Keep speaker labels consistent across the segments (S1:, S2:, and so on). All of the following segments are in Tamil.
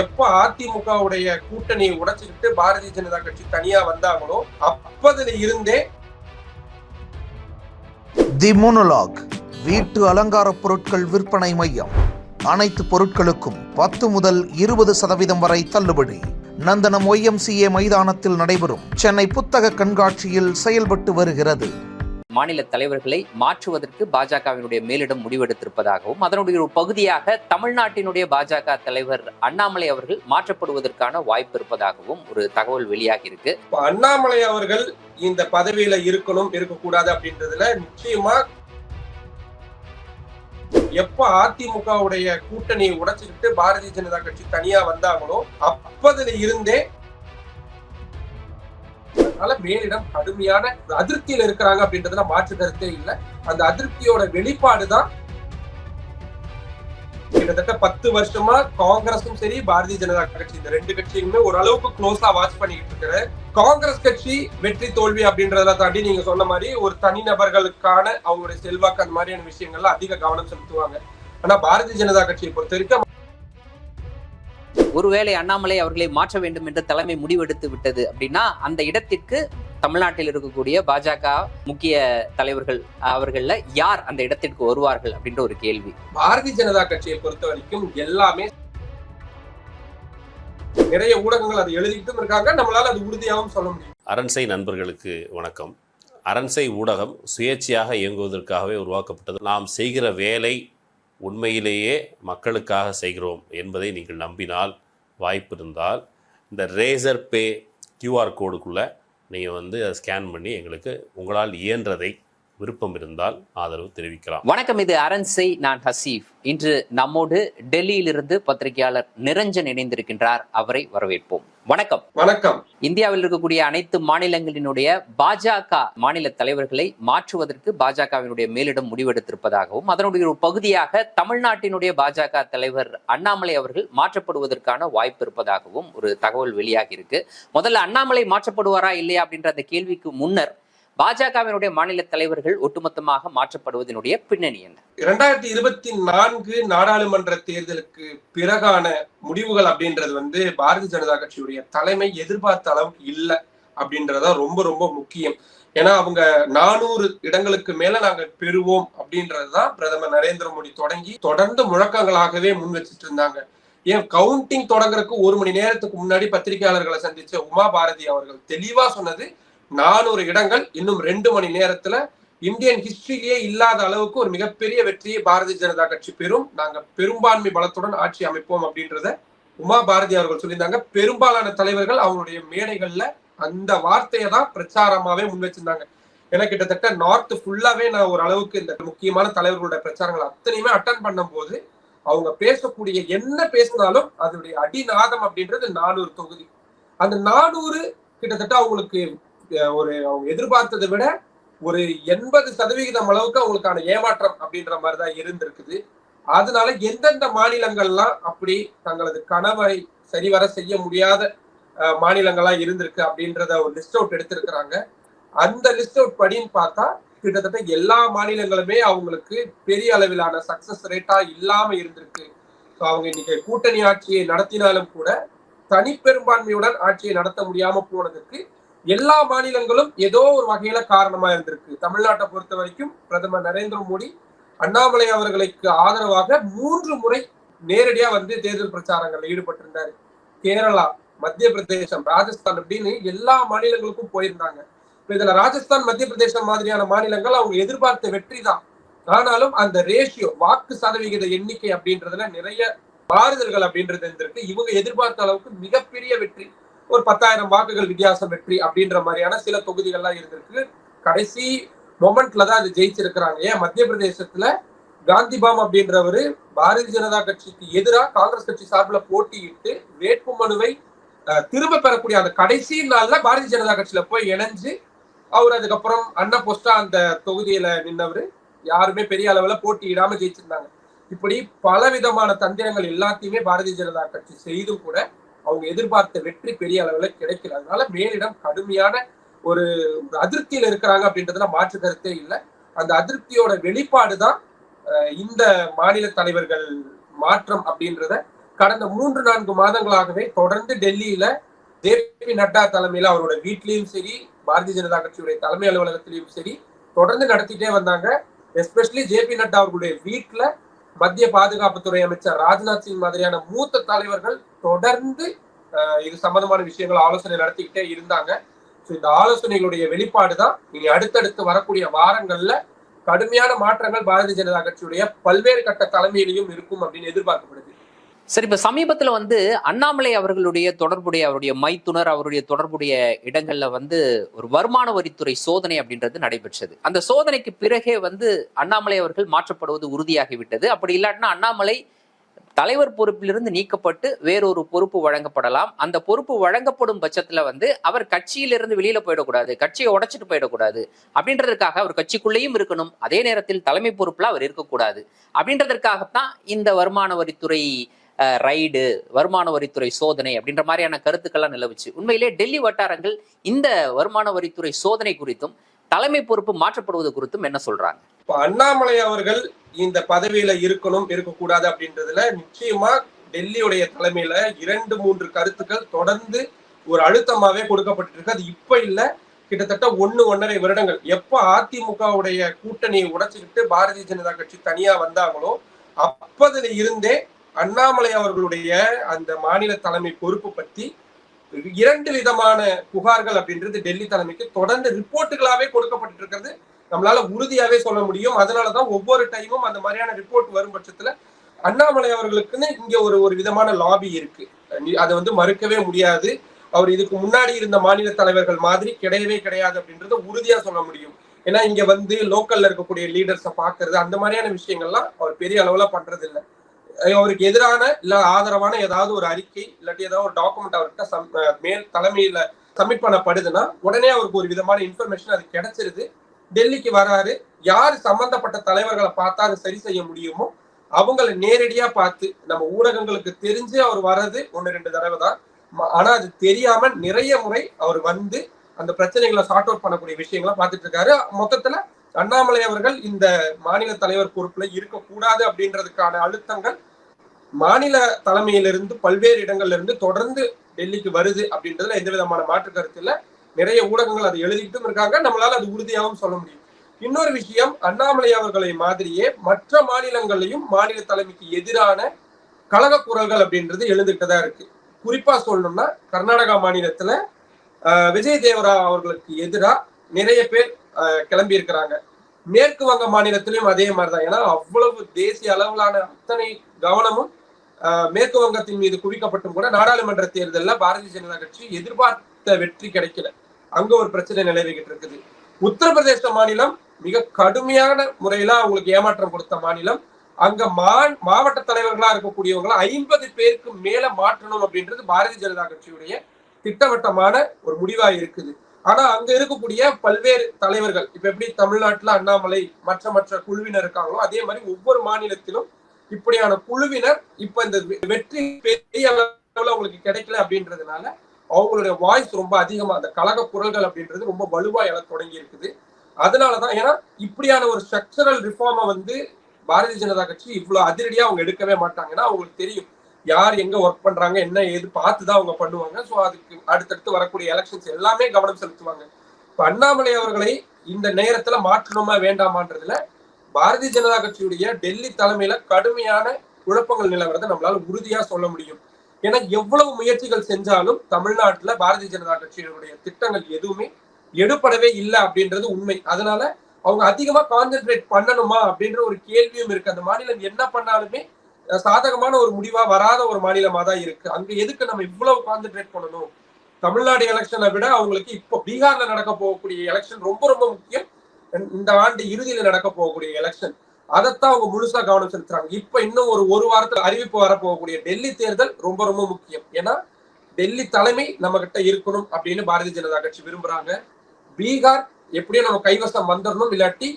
S1: எப்ப அதிமுகவுடைய கூட்டணியை உடைச்சுக்கிட்டு பாரதிய ஜனதா கட்சி தனியா வந்தாங்களோ அப்பதுல இருந்தே
S2: தி மோனோலாக் வீட்டு அலங்கார பொருட்கள் விற்பனை மையம். அனைத்து பொருட்களுக்கும் பத்து முதல் இருபது சதவீதம் வரை தள்ளுபடி. நந்தனம் ஒய்எம்சிஏ மைதானத்தில் நடைபெறும் சென்னை புத்தக கண்காட்சியில் செயல்பட்டு வருகிறது.
S3: மாநில தலைவர்களை மாற்றுவதற்கு பாஜகவினுடைய மேலிடம் முடிவெடுத்திருப்பதாகவும் அதனுடைய ஒரு பகுதியாக தமிழ்நாட்டினுடைய பாஜக தலைவர் அண்ணாமலை அவர்கள் மாற்றப்படுவதற்கான வாய்ப்பு இருப்பதாகவும் ஒரு தகவல் வெளியாகி இருக்கு.
S1: அண்ணாமலை அவர்கள் இந்த பதவியில இருக்கணும் இருக்கக்கூடாது அப்படின்றதுல நிச்சயமா எப்ப அதிமுகவுடைய கூட்டணியை உடைச்சுக்கிட்டு பாரதிய ஜனதா கட்சி தனியா வந்தாங்களோ அப்பதுல இருந்தே அதனால மேலிடம் கடுமையான அதிருப்தியில இருக்கிறாங்க அப்படின்றதுல மாற்று கருத்தே இல்லை. அந்த அதிருப்தியோட வெளிப்பாடுதான் கிட்டத்தட்ட பத்து வருஷமா காங்கிரஸும் சரி பாரதிய ஜனதா கட்சி இந்த ரெண்டு கட்சியுமே ஓரளவுக்கு க்ளோஸா வாட்ச் பண்ணிக்கிட்டு இருக்கிற காங்கிரஸ் கட்சி வெற்றி தோல்வி அப்படின்றத தாண்டி நீங்க சொன்ன மாதிரி ஒரு தனிநபர்களுக்கான அவங்களுடைய செல்வாக்கு அந்த மாதிரியான விஷயங்கள்ல அதிக கவனம் செலுத்துவாங்க. ஆனா பாரதிய ஜனதா கட்சியை பொறுத்த வரைக்கும்
S3: ஒருவேளை அண்ணாமலை அவர்களை மாற்ற வேண்டும் என்று தலைமை முடிவெடுத்து விட்டது அப்படின்னா அந்த இடத்திற்கு தமிழ்நாட்டில் இருக்கக்கூடிய பாஜக முக்கிய தலைவர்கள் அவர்கள்ல யார் அந்த இடத்திற்கு வருவார்கள் அப்படின்ற ஒரு கேள்வி.
S1: பாரதிய ஜனதா கட்சியை பொறுத்த வரைக்கும் எல்லாமே நிறைய ஊடகங்கள் அதை எழுதிட்டும் இருக்காங்க. நம்மளால அது உறுதியாகவும் சொல்ல முடியும்.
S4: அரண்சை நண்பர்களுக்கு வணக்கம். அரண்சை ஊடகம் சுயேட்சையாக இயங்குவதற்காகவே உருவாக்கப்பட்டது. நாம் செய்கிற வேலை உண்மையிலேயே மக்களுக்காக செய்கிறோம் என்பதை நீங்கள் நம்பினால் வாய்ப்பு இருந்தால் இந்த ரேசர் பே கியூஆர் கோடுக்குள்ளே நீங்கள் வந்து அதை ஸ்கேன் பண்ணி எங்களுக்கு உங்களால் இயன்றதை விருப்பம் இருந்தால் ஆதரவு தெரிவிக்கலாம்.
S3: வணக்கம் இது அரண்சை நான் ஹசீஃப். இன்று நம்மோடு டெல்லியிலிருந்து பத்திரிகையாளர் நிரஞ்சன் இணைந்திருக்கின்றார். அவரை வரவேற்போம். வணக்கம்.
S1: வணக்கம்.
S3: இந்தியாவில் இருக்கக்கூடிய அனைத்து மாநிலங்களினுடைய பாஜக மாநில தலைவர்களை மாற்றுவதற்கு பாஜகவினுடைய மேலிடம் முடிவெடுத்திருப்பதாகவும் அதனுடைய ஒரு பகுதியாக தமிழ்நாட்டினுடைய பாஜக தலைவர் அண்ணாமலை அவர்கள் மாற்றப்படுவதற்கான வாய்ப்பு இருப்பதாகவும் ஒரு தகவல் வெளியாகி இருக்கு முதல்ல அண்ணாமலை மாற்றப்படுவாரா இல்லையா அப்படின்ற அந்த கேள்விக்கு முன்னர் பாஜகவினுடைய மாநில தலைவர்கள் ஒட்டுமொத்தமாக மாற்றப்படுவதனுடைய பின்னணி என்ன?
S1: இரண்டாயிரத்தி இருபத்தி நான்கு நாடாளுமன்ற தேர்தலுக்கு பிறகான முடிவுகள் அப்படின்றது வந்து பாரதிய ஜனதா கட்சியுடைய தலைமை எதிர்பார்த்த அளவுக்கு இல்லை அப்படின்றதா ரொம்ப ரொம்ப முக்கியம். ஏன்னா அவங்க நானூறு இடங்களுக்கு மேல நாங்க பெறுவோம் அப்படின்றதுதான் பிரதமர் நரேந்திர மோடி தொடங்கி தொடர்ந்து முழக்கங்களாகவே முன் வச்சுட்டு இருந்தாங்க. ஏன் கவுண்டிங் தொடங்குறதுக்கு ஒரு மணி நேரத்துக்கு முன்னாடி பத்திரிகையாளர்களை சந்திச்ச உமா பாரதி அவர்கள் தெளிவா சொன்னது நானூறு இடங்கள் இன்னும் ரெண்டு மணி நேரத்துல இந்தியன் ஹிஸ்டரியிலேயே இல்லாத அளவுக்கு ஒரு மிகப்பெரிய வெற்றியை பாரதிய ஜனதா கட்சி பெறும். நாங்க பெரும்பான்மை பலத்துடன் ஆட்சி அமைப்போம் அப்படின்றத உமா பாரதி அவர்கள் சொல்லியிருந்தாங்க. பெரும்பாலான தலைவர்கள் அவங்களுடைய மேடைகள்ல அந்த வார்த்தையை தான் பிரச்சாரமாவே முன் வச்சிருந்தாங்க. ஏன்னா கிட்டத்தட்ட நார்த் ஃபுல்லாவே நான் ஒரு அளவுக்கு இந்த முக்கியமான தலைவர்களுடைய பிரச்சாரங்கள் அத்தனையுமே அட்டன் பண்ணும் போது அவங்க பேசக்கூடிய என்ன பேசினாலும் அதனுடைய அடிநாதம் அப்படின்றது நானூறு தொகுதி. அந்த நானூறு கிட்டத்தட்ட அவங்களுக்கு ஒரு அவங்க எதிர்பார்த்ததை விட ஒரு எண்பது சதவிகிதம் அளவுக்கு அவங்களுக்கான ஏமாற்றம் அப்படின்ற மாதிரி தான் இருந்திருக்குது. அதனால எந்தெந்த மாநிலங்கள்லாம் அப்படி தங்களது கனவை சரிவர செய்ய முடியாத மாநிலங்களா இருந்திருக்கு அப்படின்றத ஒரு லிஸ்ட் அவுட் எடுத்திருக்கிறாங்க. அந்த லிஸ்ட் அவுட் படின்னு பார்த்தா கிட்டத்தட்ட எல்லா மாநிலங்களுமே அவங்களுக்கு பெரிய அளவிலான சக்சஸ் ரேட்டா இல்லாம இருந்திருக்கு. ஸோ அவங்க இன்னைக்கு கூட்டணி ஆட்சியை நடத்தினாலும் கூட தனிப்பெரும்பான்மையுடன் ஆட்சியை நடத்த முடியாம போனதுக்கு எல்லா மாநிலங்களும் ஏதோ ஒரு வகையில காரணமா இருந்திருக்கு. தமிழ்நாட்டை பொறுத்த வரைக்கும் பிரதமர் நரேந்திர மோடி அண்ணாமலை அவர்களுக்கு ஆதரவாக மூன்று முறை நேரடியா வந்து தேர்தல் பிரச்சாரங்கள்ல ஈடுபட்டிருந்தாரு. கேரளா மத்திய பிரதேசம் ராஜஸ்தான் அப்படின்னு எல்லா மாநிலங்களுக்கும் போயிருந்தாங்க. இதுல ராஜஸ்தான் மத்திய பிரதேசம் மாதிரியான மாநிலங்கள் அவங்க எதிர்பார்த்த வெற்றி தான். ஆனாலும் அந்த ரேஷியோ வாக்கு சதவிகித எண்ணிக்கை அப்படின்றதுல நிறைய மாறுதல்கள் அப்படின்றது இருந்திருக்கு. இவங்க எதிர்பார்த்த அளவுக்கு மிகப்பெரிய வெற்றி. ஒரு பத்தாயிரம் வாக்குகள் வித்தியாசம் வெற்றி அப்படின்ற மாதிரியான சில தொகுதிகள்லாம் இருந்திருக்கு. கடைசி மொமெண்ட்ல தான் அது ஜெயிச்சிருக்கிறாங்க. ஏன்? மத்திய பிரதேசத்துல காந்திபாம் அப்படின்றவரு பாரதிய ஜனதா கட்சிக்கு எதிராக காங்கிரஸ் கட்சி சார்பில் போட்டியிட்டு வேட்புமனுவை திரும்ப பெறக்கூடிய அந்த கடைசி நாள்ல பாரதிய ஜனதா கட்சியில போய் இணைஞ்சு அவர் அதுக்கப்புறம் அண்ணா போஸ்டா அந்த தொகுதியில நின்னவர். யாருமே பெரிய அளவுல போட்டியிடாம ஜெயிச்சிருந்தாங்க. இப்படி பல விதமான தந்திரங்கள் எல்லாத்தையுமே பாரதிய ஜனதா கட்சி செய்தும் கூட அவங்க எதிர்பார்த்த வெற்றி பெரிய அளவுல கிடைக்கல. அதனால மேலிடம் கடுமையான ஒரு ஒரு அதிருப்தியில இருக்கிறாங்க அப்படின்றதுல மாற்று கருத்தே இல்லை. அந்த அதிருப்தியோட வெளிப்பாடு தான் இந்த மாநில தலைவர்கள் மாற்றம் அப்படின்றத கடந்த மூன்று நான்கு மாதங்களாகவே தொடர்ந்து டெல்லியில ஜேபி நட்டா தலைமையில அவரோட வீட்லயும் சரி பாரதிய ஜனதா கட்சியுடைய தலைமை அலுவலகத்திலையும் சரி தொடர்ந்து நடத்திட்டே வந்தாங்க. எஸ்பெஷலி ஜேபி நட்டா அவர்களுடைய வீட்டுல மத்திய பாதுகாப்புத்துறை அமைச்சர் ராஜ்நாத் சிங் மாதிரியான மூத்த தலைவர்கள் தொடர்ந்து இது சம்பந்தமான விஷயங்கள் ஆலோசனை நடத்திக்கிட்டே இருந்தாங்க. ஸோ இந்த ஆலோசனைகளுடைய வெளிப்பாடு தான் இனி அடுத்தடுத்து வரக்கூடிய வாரங்கள்ல கடுமையான மாற்றங்கள் பாரதிய ஜனதா கட்சியுடைய பல்வேறு கட்ட தலைமையிலையும் இருக்கும் அப்படின்னு எதிர்பார்க்கப்படுது.
S3: சரி இப்ப சமீபத்துல வந்து அண்ணாமலை அவர்களுடைய தொடர்புடைய அவருடைய மைத்துனர் அவருடைய தொடர்புடைய இடங்கள்ல வந்து ஒரு வருமான வரித்துறை சோதனை அப்படின்றது நடைபெற்றது. அந்த சோதனைக்கு பிறகே வந்து அண்ணாமலை அவர்கள் மாற்றப்படுவது உறுதியாகிவிட்டது. அப்படி இல்லாட்டினா அண்ணாமலை தலைவர் பொறுப்பிலிருந்து நீக்கப்பட்டு வேறொரு பொறுப்பு வழங்கப்படலாம். அந்த பொறுப்பு வழங்கப்படும் பட்சத்துல வந்து அவர் கட்சியிலிருந்து வெளியில போயிடக்கூடாது. கட்சியை உடைச்சிட்டு போயிடக்கூடாது. அப்படின்றதுக்காக அவர் கட்சிக்குள்ளேயும் இருக்கணும். அதே நேரத்தில் தலைமை பொறுப்புல அவர் இருக்கக்கூடாது. அப்படின்றதற்காகத்தான் இந்த வருமான வரித்துறை ரைடு வருமான வரித்துறை சோதனை அப்படின்ற மாதிரியான கருத்துக்கள்லாம் நிலவுச்சு. உண்மையிலே டெல்லி வட்டாரங்கள் இந்த வருமான வரித்துறை சோதனை குறித்தும் தலைமை பொறுப்பு மாற்றப்படுவது குறித்தும் என்ன சொல்றாங்க?
S1: இப்போ அண்ணாமலை அவர்கள் இந்த பதவியில இருக்கணும் இருக்கக்கூடாது அப்படின்றதுல நிச்சயமா டெல்லியுடைய தலைமையில இரண்டு மூன்று கருத்துக்கள் தொடர்ந்து ஒரு அழுத்தமாவே கொடுக்கப்பட்டிருக்கு அது இப்ப இல்ல. கிட்டத்தட்ட ஒன்னு ஒன்னரை வருடங்கள். எப்ப அதிமுகவுடைய கூட்டணியை உடைச்சுக்கிட்டு பாரதிய ஜனதா கட்சி தனியா வந்தாங்களோ அப்பதுல இருந்தே அண்ணாமலை அவர்களுடைய அந்த மாநில தலைமை பொறுப்பு பத்தி இரண்டு விதமான புகார்கள் அப்படின்றது டெல்லி தலைமைக்கு தொடர்ந்து ரிப்போர்ட்டுகளாவே கொடுக்கப்பட்டு இருக்கிறது. நம்மளால உறுதியாவே சொல்ல முடியும். அதனாலதான் ஒவ்வொரு டைமும் அந்த மாதிரியான ரிப்போர்ட் வரும் பட்சத்துல அண்ணாமலை அவர்களுக்குன்னு இங்க ஒரு ஒரு விதமான லாபி இருக்கு. அதை வந்து மறுக்கவே முடியாது. அவர் இதுக்கு முன்னாடி இருந்த மாநில தலைவர்கள் மாதிரி கிடையவே கிடையாது அப்படின்றத உறுதியா சொல்ல முடியும். ஏன்னா இங்க வந்து லோக்கல்ல இருக்கக்கூடிய லீடர்ஸை பாக்குறது அந்த மாதிரியான விஷயங்கள்லாம் அவர் பெரிய அளவுல பண்றது இல்லை அவருக்கு எதிரான இல்ல ஆதரவான ஏதாவது ஒரு அறிக்கை இல்லாட்டி ஏதாவது ஒரு டாக்குமெண்ட் அவர்கிட்ட சம்- மேல் தலைமையில சப்மிட் பண்ணப்படுதுன்னா உடனே அவருக்கு ஒரு விதமான இன்ஃபர்மேஷன் அது கிடைச்சிருது. டெல்லிக்கு வராரு. யார் சம்பந்தப்பட்ட தலைவர்களை பார்த்தா அதை சரி செய்ய முடியுமோ அவங்கள நேரடியா பார்த்து நம்ம ஊடகங்களுக்கு தெரிஞ்சு அவர் வர்றது ஒன்னு ரெண்டு தடவை தான். ஆனா அது தெரியாம நிறைய முறை அவர் வந்து அந்த பிரச்சனைகளை சார்ட் அவுட் பண்ணக்கூடிய விஷயங்களை பார்த்துட்டு இருக்காரு. மொத்தத்துல அண்ணாமலை அவர்கள் இந்த மாநில தலைவர் பொறுப்புல இருக்கக்கூடாது அப்படின்றதுக்கான அழுத்தங்கள் மாநில தலைமையிலிருந்து பல்வேறு இடங்கள்ல இருந்து தொடர்ந்து டெல்லிக்கு வருது அப்படின்றதுல எந்த விதமான மாற்று கருத்து இல்ல. நிறைய ஊடகங்கள் அதை எழுதிட்டும் இருக்காங்க. நம்மளால அது உறுதியாகவும் சொல்ல முடியும். இன்னொரு விஷயம் அண்ணாமலை அவர்களை மாதிரியே மற்ற மாநிலங்களையும் மாநில தலைமைக்கு எதிரான கழக குரல்கள் அப்படின்றது எழுந்துகிட்டதா இருக்கு. குறிப்பா சொல்லணும்னா கர்நாடகா மாநிலத்துல ஆஹ், விஜய் தேவரா அவர்களுக்கு எதிரா நிறைய பேர் கிளம்பி இருக்கிறாங்க. மேற்கு வங்க மாநிலத்திலும் அதே மாதிரிதான். ஏன்னா அவ்வளவு தேசிய அளவிலான அத்தனை கவனமும் மேற்கு வங்கத்தின் மீது குவிக்கப்பட்டும் கூட நாடாளுமன்ற தேர்தலில் பாரதிய ஜனதா கட்சி எதிர்பார்த்த வெற்றி கிடைக்கல. அங்க ஒரு பிரச்சனை நிலவிக்கிட்டு இருக்குது. உத்தரப்பிரதேச மாநிலம் மிக கடுமையான முறையில அவங்களுக்கு ஏமாற்றம் கொடுத்த மாநிலம். அங்க மா மாவட்ட தலைவர்களா இருக்கக்கூடியவங்களை ஐம்பது பேருக்கு மேல மாற்றணும் அப்படின்றது பாரதிய ஜனதா கட்சியுடைய திட்டவட்டமான ஒரு முடிவா இருக்குது. ஆனா அங்க இருக்கக்கூடிய பல்வேறு தலைவர்கள் இப்ப எப்படி தமிழ்நாட்டுல அண்ணாமலை மற்ற மற்ற குழுவினர் இருக்காங்களோ அதே மாதிரி ஒவ்வொரு மாநிலத்திலும் இப்படியான குழுவினர் இப்ப இந்த வெ- வெற்றி பெரிய அளவுல அவங்களுக்கு கிடைக்கல அப்படின்றதுனால அவங்களுடைய வாய்ஸ் ரொம்ப அதிகமா அந்த கழக குரல்கள் அப்படின்றது ரொம்ப வலுவா எழ தொடங்கி இருக்குது. அதனாலதான் ஏன்னா இப்படியான ஒரு ஸ்ட்ரக்சரல் ரிஃபார்மை வந்து பாரதிய ஜனதா கட்சி இவ்வளவு அதிரடியா அவங்க எடுக்கவே மாட்டாங்க. ஏன்னா அவங்களுக்கு தெரியும் யார் எங்க ஒர்க் பண்றாங்க என்ன ஏது பார்த்து தான் அவங்க பண்ணுவாங்க. ஸோ அதுக்கு அடுத்தடுத்து வரக்கூடிய எலெக்ஷன்ஸ் எல்லாமே கவனம் செலுத்துவாங்க. இப்ப அண்ணாமலை அவர்களை இந்த நேரத்துல மாற்றணுமா வேண்டாமான்றதுல பாரதிய ஜனதா கட்சியுடைய டெல்லி தலைமையில கடுமையான குழப்பங்கள் நிலவரத்தை நம்மளால உறுதியா சொல்ல முடியும். ஏன்னா எவ்வளவு முயற்சிகள் செஞ்சாலும் தமிழ்நாட்டுல பாரதிய ஜனதா கட்சியினுடைய திட்டங்கள் எதுவுமே எடுபடவே இல்லை அப்படின்றது உண்மை. அதனால அவங்க அதிகமா கான்சென்ட்ரேட் பண்ணணுமா அப்படின்ற ஒரு கேள்வியும் இருக்கு. அந்த மாநிலம் என்ன பண்ணாலுமே சாதகமான ஒரு முடிவா வராத ஒரு மாநிலமா தான் இருக்கு. அங்க எதுக்கு நம்ம இவ்வளவு கான்சென்ட்ரேட் பண்ணணும்? தமிழ்நாடு எலெக்ஷனை விட அவங்களுக்கு இப்போ பீகார்ல நடக்க போகக்கூடிய எலெக்ஷன் ரொம்ப ரொம்ப முக்கியம். இந்த ஆண்டு இறுதியில நடக்க போகக்கூடிய எலெக்ஷன் அதைத்தான் அவங்க முழுசா கவனம் செலுத்துறாங்க. இப்ப இன்னும் ஒரு ஒரு வாரத்துல அறிவிப்பு வரப்போகக்கூடிய டெல்லி தேர்தல் ரொம்ப ரொம்ப முக்கியம். ஏன்னா டெல்லி தலைமை நம்ம கிட்ட இருக்கணும் அப்படின்னு பாரதிய ஜனதா கட்சி விரும்புறாங்க. பீகார் எப்படியும் நம்ம கைவசம் வந்துடணும் இல்லாட்டி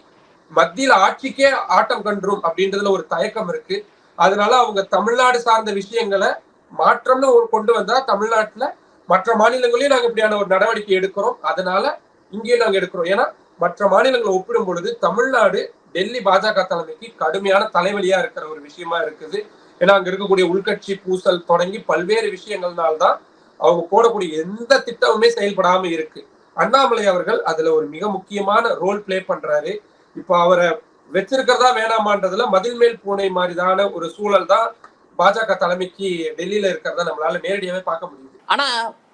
S1: மத்தியில ஆட்சிக்கே ஆட்டம் கண்டுரும் அப்படின்றதுல ஒரு தயக்கம் இருக்கு. அதனால அவங்க தமிழ்நாடு சார்ந்த விஷயங்களை மாற்றம்னு ஒரு கொண்டு வந்தா தமிழ்நாட்டுல மற்ற மாநிலங்களையும் நாங்க இப்படியான ஒரு நடவடிக்கை எடுக்கிறோம். அதனால இங்கேயும் நாங்க எடுக்கிறோம். ஏன்னா மற்ற மாநிலங்களை ஒப்பிடும் பொழுது தமிழ்நாடு டெல்லி பாஜக தலைமைக்கு கடுமையான தலைவலியா இருக்கிற ஒரு விஷயமா இருக்குது. ஏன்னா அங்க இருக்கக்கூடிய உள்கட்சி பூசல் தொடங்கி பல்வேறு விஷயங்கள்னால்தான் அவங்க போடக்கூடிய எந்த திட்டமுமே செயல்படாம இருக்கு. அண்ணாமலை அவர்கள் அதுல ஒரு மிக முக்கியமான ரோல் பிளே பண்றாரு. இப்ப அவரை வச்சிருக்கிறதா வேணாமான்றதுல மதில் மேல் பூனை மாதிரிதான ஒரு சூழல் தான் பாஜக தலைமைக்கு டெல்லியில இருக்கிறத நம்மளால நேரடியாவே பார்க்க முடியுது.
S3: ஆனா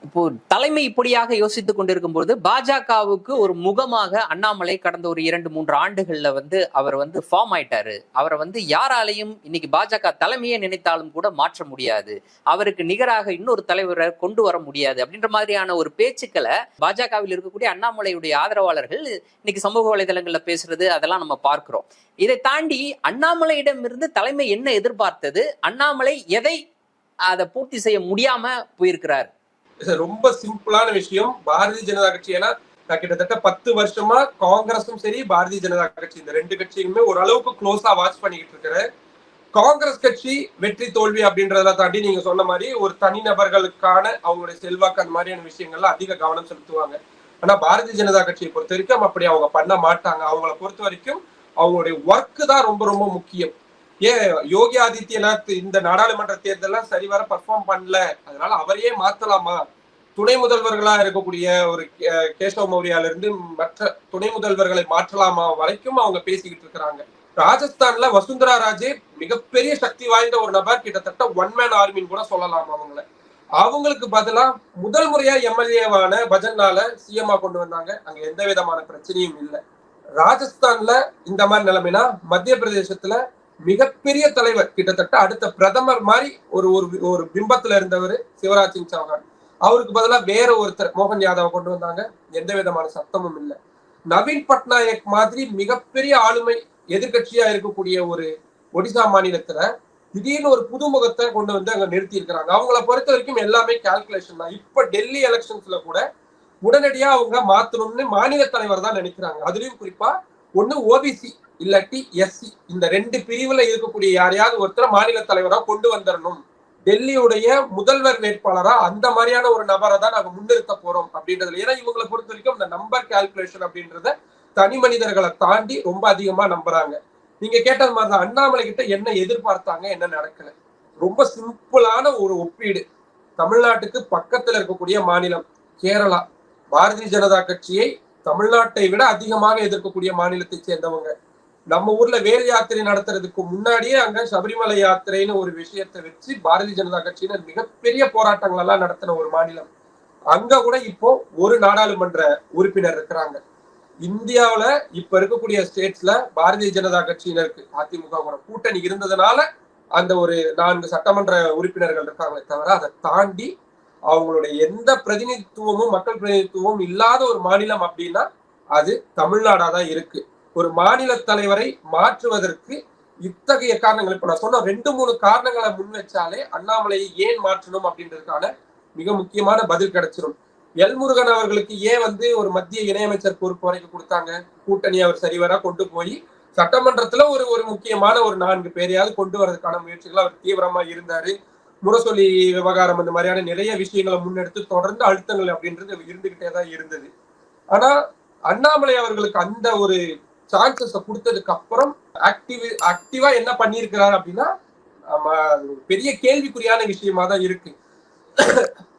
S3: இப்போ தலைமை இப்படியாக யோசித்துக் கொண்டிருக்கும் பொழுது பாஜகவுக்கு ஒரு முகமாக அண்ணாமலை கடந்த ஒரு இரண்டு மூன்று ஆண்டுகள்ல வந்து அவர் வந்து ஃபார்ம் ஆயிட்டாரு. அவரை வந்து யாராலையும் இன்னைக்கு பாஜக தலைமையை நினைத்தாலும் கூட மாற்ற முடியாது. அவருக்கு நிகராக இன்னொரு தலைவரை கொண்டு வர முடியாது. அப்படின்ற மாதிரியான ஒரு பேச்சுக்களை பாஜகவில் இருக்கக்கூடிய அண்ணாமலையுடைய ஆதரவாளர்கள் இன்னைக்கு சமூக வலைதளங்கள்ல பேசுறது அதெல்லாம் நம்ம பார்க்கிறோம். இதை தாண்டி அண்ணாமலையிடம் இருந்து தலைமை என்ன எதிர்பார்த்தது? அண்ணாமலை எதை அதை பூர்த்தி செய்ய முடியாம போயிருக்கிறார்?
S1: ரொம்ப சிம்பிளான விஷயம். பாரதிய ஜனதா கட்சி ஏன்னா நான் கிட்டத்தட்ட பத்து வருஷமா காங்கிரஸும் சரி பாரதிய ஜனதா கட்சி இந்த ரெண்டு கட்சியுமே ஓரளவுக்கு க்ளோஸா வாட்ச் பண்ணிக்கிட்டு இருக்கிறேன். காங்கிரஸ் கட்சி வெற்றி தோல்வி அப்படின்றத தாண்டி நீங்க சொன்ன மாதிரி ஒரு தனிநபர்களுக்கான அவங்களுடைய செல்வாக்கு அந்த மாதிரியான விஷயங்கள்ல அதிக கவனம் செலுத்துவாங்க. ஆனா பாரதிய ஜனதா கட்சியை பொறுத்த வரைக்கும் அப்படி அவங்க பண்ண மாட்டாங்க. அவங்கள பொறுத்த வரைக்கும் அவங்களுடைய ஒர்க் தான் ரொம்ப ரொம்ப முக்கியம். ஏன் யோகி ஆதித்யநாத் இந்த நாடாளுமன்ற தேர்தலாம் சரிவர பர்ஃபார்ம் பண்ணல. அதனால அவரையே மாத்தலாமா? துணை முதல்வர்களா இருக்கக்கூடிய ஒரு கே- கேசவ மௌரியால இருந்து மற்ற துணை முதல்வர்களை மாற்றலாமா வரைக்கும் அவங்க பேசிக்கிட்டு இருக்கிறாங்க. ராஜஸ்தான்ல வசுந்தரா ராஜே மிகப்பெரிய சக்தி வாய்ந்த ஒரு நபர். கிட்டத்தட்ட ஒன் மேன் ஆர்மின்னு கூட சொல்லலாம் அவங்கள. அவங்களுக்கு பதிலா முதல் முறையா எம்எல்ஏவான பஜன்னால சிஎம்ஆ கொண்டு வந்தாங்க. அங்க எந்த விதமான பிரச்சனையும் இல்லை. ராஜஸ்தான்ல இந்த மாதிரி நிலைமைனா மத்திய பிரதேசத்துல மிகப்பெரிய தலைவர் கிட்டத்தட்ட அடுத்த பிரதமர் மாதிரி ஒரு ஒரு ஒரு பிம்பத்துல இருந்தவர் சிவராஜ் சிங் சௌஹான். அவருக்கு பதிலா வேற ஒருத்தர் மோகன் யாதவ கொண்டு வந்தாங்க. எந்த விதமான சத்தமும் இல்லை. நவீன் பட்நாயக் மாதிரி மிகப்பெரிய ஆளுமை எதிர்க்கட்சியா இருக்கக்கூடிய ஒரு ஒடிசா மாநிலத்துல திடீர்னு ஒரு புதுமுகத்தை கொண்டு வந்து அங்க நிறுத்தி இருக்கிறாங்க அவங்கள பொறுத்த வரைக்கும் எல்லாமே கால்குலேஷன் தான். இப்ப டெல்லி எலெக்ஷன்ஸ்ல கூட உடனடியா அவங்க மாத்தணும்னு மாநில தலைவர் தான் நினைக்கிறாங்க. அதுலயும் குறிப்பா ஒண்ணு ஓபிசி இல்லாட்டி எஸ்சி இந்த ரெண்டு பிரிவுல இருக்கக்கூடிய யாரையாவது ஒருத்தர் மாநில தலைவரா கொண்டு வந்துடணும் டெல்லியுடைய முதல்வர் வேட்பாளரா அந்த மாதிரியான ஒரு நபரை தான் நாங்க முன்னிறுத்த போறோம் அப்படின்றதுல. ஏன்னா இவங்களை பொறுத்த வரைக்கும் இந்த நம்பர் கால்குலேஷன் அப்படின்றத தனி மனிதர்களை தாண்டி ரொம்ப அதிகமா நம்புறாங்க. நீங்க கேட்டது மாதிரிதான் அண்ணாமலை கிட்ட என்ன எதிர்பார்த்தாங்க என்ன நடக்கல. ரொம்ப சிம்பிளான ஒரு ஒப்பீடு. தமிழ்நாட்டுக்கு பக்கத்துல இருக்கக்கூடிய மாநிலம் கேரளா. பாரதிய ஜனதா கட்சியை தமிழ்நாட்டை விட அதிகமாக எதிர்க்கக்கூடிய மாநிலத்தை சேர்ந்தவங்க. நம்ம ஊர்ல வேல் யாத்திரை நடத்துறதுக்கு முன்னாடியே அங்க சபரிமலை யாத்திரைன்னு ஒரு விஷயத்தை வச்சு பாரதிய ஜனதா கட்சியினர் மிகப்பெரிய போராட்டங்கள் எல்லாம் நடத்தின ஒரு மாநிலம். அங்க கூட இப்போ ஒரு நாடாளுமன்ற உறுப்பினர் இருக்கிறாங்க. இந்தியாவுல இப்ப இருக்கக்கூடிய ஸ்டேட்ஸ்ல பாரதிய ஜனதா கட்சியினருக்கு அதிமுக கூட்டணி இருந்ததுனால அந்த ஒரு நான்கு சட்டமன்ற உறுப்பினர்கள் இருக்காங்களே தவிர அதை தாண்டி அவங்களுடைய எந்த பிரதிநிதித்துவமும் மக்கள் பிரதிநிதித்துவமும் இல்லாத ஒரு மாநிலம் அப்படின்னா அது தமிழ்நாடா தான் இருக்கு. ஒரு மாநில தலைவரை மாற்றுவதற்கு இத்தகைய காரணங்கள். இப்ப நான் சொன்ன ரெண்டு மூணு காரணங்களை முன் வச்சாலே அண்ணாமலையை ஏன் மாற்றணும் அப்படின்றதுக்கான மிக முக்கியமான பதில் கிடைச்சிடும் எல் முருகன் அவர்களுக்கு ஏன் வந்து ஒரு மத்திய இணையமைச்சர் பொறுப்பு வரைக்கும் கொடுத்தாங்க? கூட்டணி அவர் சரிவரா கொண்டு போய் சட்டமன்றத்துல ஒரு ஒரு முக்கியமான ஒரு நான்கு பேரையாவது கொண்டு வரதுக்கான முயற்சிகள் அவர் தீவிரமா இருந்தாரு. முரசொலி விவகாரம் அந்த மாதிரியான நிறைய விஷயங்களை முன்னெடுத்து தொடர்ந்து அழுத்தங்கள் அப்படின்றது இருந்துகிட்டே தான் இருந்தது. ஆனா அண்ணாமலை அவர்களுக்கு அந்த ஒரு சான்சஸ் கொடுத்ததுக்கு அப்புறம் ஆக்டிவ் ஆக்டிவா என்ன பண்ணியிருக்கிறார் அப்படின்னா பெரிய கேள்விக்குறியான விஷயமா தான் இருக்கு.